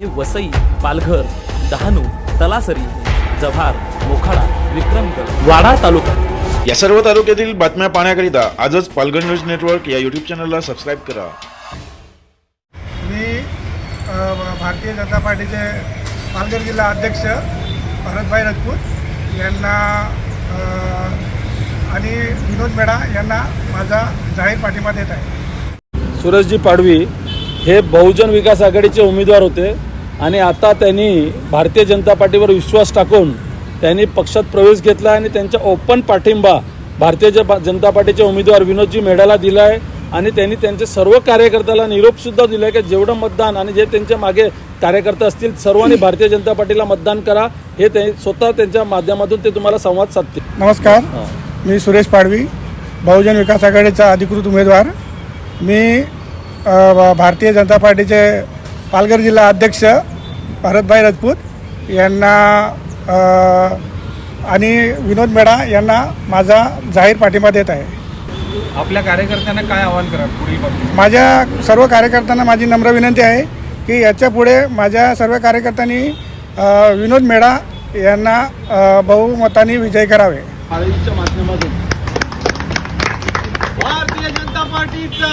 वसई पालघर डहाणू तलासरी जव्हार मोखाडा विक्रमगड वाडा तालुका. या सर्व तालुक्यातील बातम्या पाहण्याकरिता आजच पालघर न्यूज नेटवर्क या यूट्यूब चॅनलला सबस्क्राईब करा. मी भारतीय जनता पार्टीचे पालघर जिल्हा अध्यक्ष भरतभाई राजपूत यांना आणि विनोद मेढा यांना माझा जाहीर पाठिंबा देत आहे. सुरेशजी पाडवी हे बहुजन विकास आघाडीचे उमेदवार होते. आणि आता त्यांनी भारतीय जनता पार्टीवर विश्वास टाकून त्यांनी पक्षात प्रवेश घेतला आणि त्यांचा ओपन पाठिंबा भारतीय ज- जनता पार्टीचे उमेदवार विनोदजी मेढाला दिला आहे आणि त्यांनी त्यांच्या सर्व कार्यकर्त्याला निरोपसुद्धा दिला आहे की जेवढं मतदान आणि जे त्यांच्या मागे कार्यकर्ते असतील सर्वांनी भारतीय जनता पार्टीला मतदान करा. हे ते स्वतः त्यांच्या माध्यमातून ते तुम्हाला संवाद साधतील. नमस्कार. मी सुरेश पाडवी बहुजन विकास आघाडीचा अधिकृत उमेदवार. मी भारतीय जनता पार्टीचे पालघर जिल्हा अध्यक्ष भरतभाई राजपूत यांना अ, आणि विनोद मेढा यांना माझा जाहीर पाठिंबा देत आहे. आपल्या कार्यकर्त्यांना काय आवाहन करा पुढील माझ्या सर्व कार्यकर्त्यांना माझी नम्र विनंती आहे की याच्यापुढे माझ्या सर्व कार्यकर्त्यांनी विनोद मेढा यांना बहुमताने विजय करावे. माध्यमातून पार्टीचा.